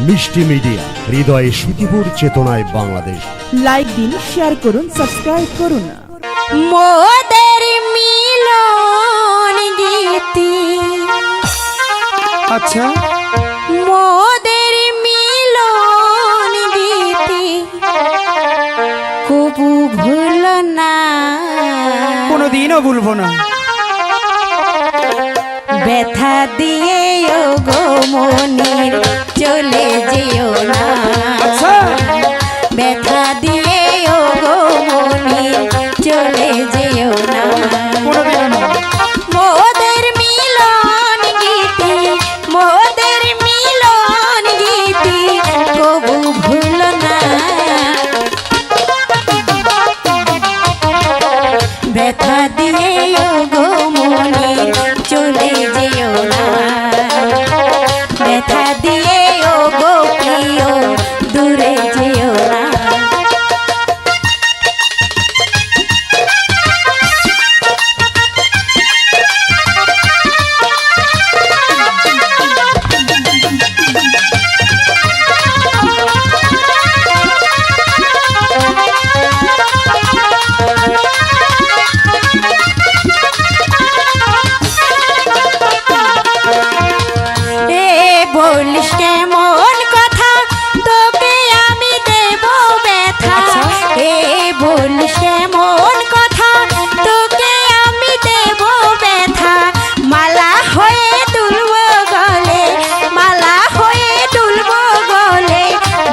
মিষ্টি মিডিয়া হৃদয়ে সুখীপুর চেতনায় বাংলাদেশ। লাইক দিন শেয়ার করুন সাবস্ক্রাইব করুন। মোদের মিলন গীতি। আচ্ছা। মোদের মিলন গীতি। কবু ভুল না। কোনোদিনও ভুলবো না। ব্যথা দিয়ে গো মনির চলে যেও না। আচ্ছা। ব্যথা দিয়ে গো মনির চলে যেও না। মোদের মিলন গীতি মোদের মিলন গীতি কবু ভুল না। ব্যথা দিয়ে গো মনে চলে কেমন কথা তোকে আমি দেব ব্যথা। এ কেমন কথা তোকে আমি দেব ব্যথা। মালা হয়ে তুলব গলে মালা হয়ে তুলব গলে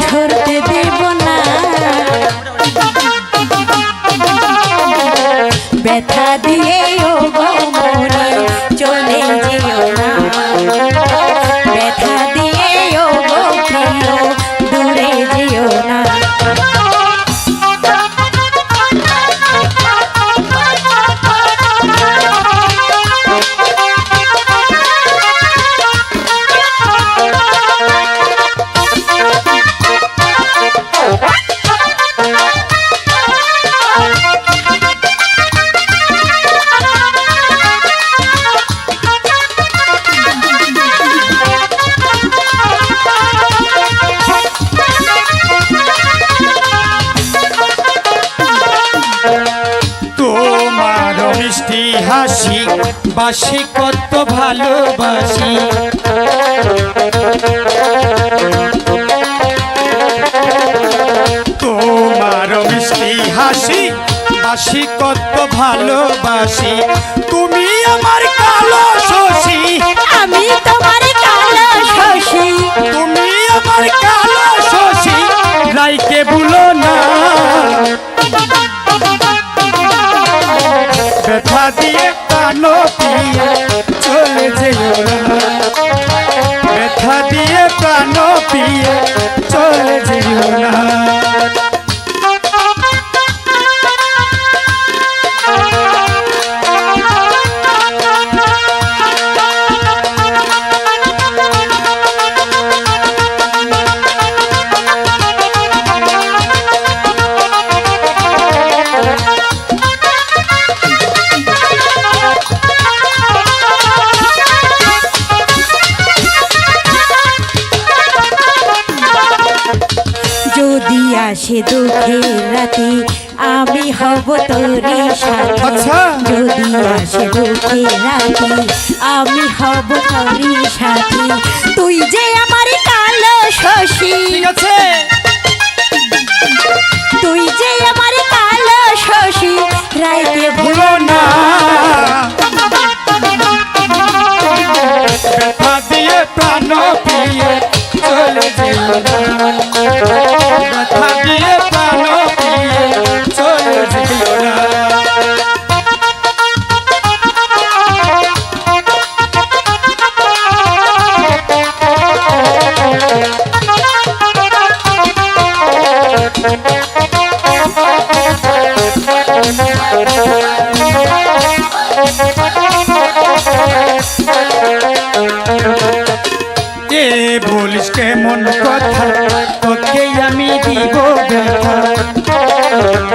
ধরতে দেব না। ব্যথা দিয়ে তোমার মিষ্টি হাসি, বাসি কত ভালোবাসি। তোমার মিষ্টি হাসি, বাসি কত ভালোবাসি। তুমি আমার কালো শশী, আমি তোমার কানো আসে দুঃখের রাতে আমি হব তোরে সাথে। আচ্ছা। যদি আসে দুঃখের রাতে আমি হব তোরে সাথে। তুই যে আমার কালো শশী তুই যে আমার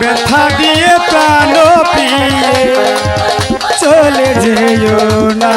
ব্যথা দিয়ে প্রাণ পিয়ে চলে যেও না।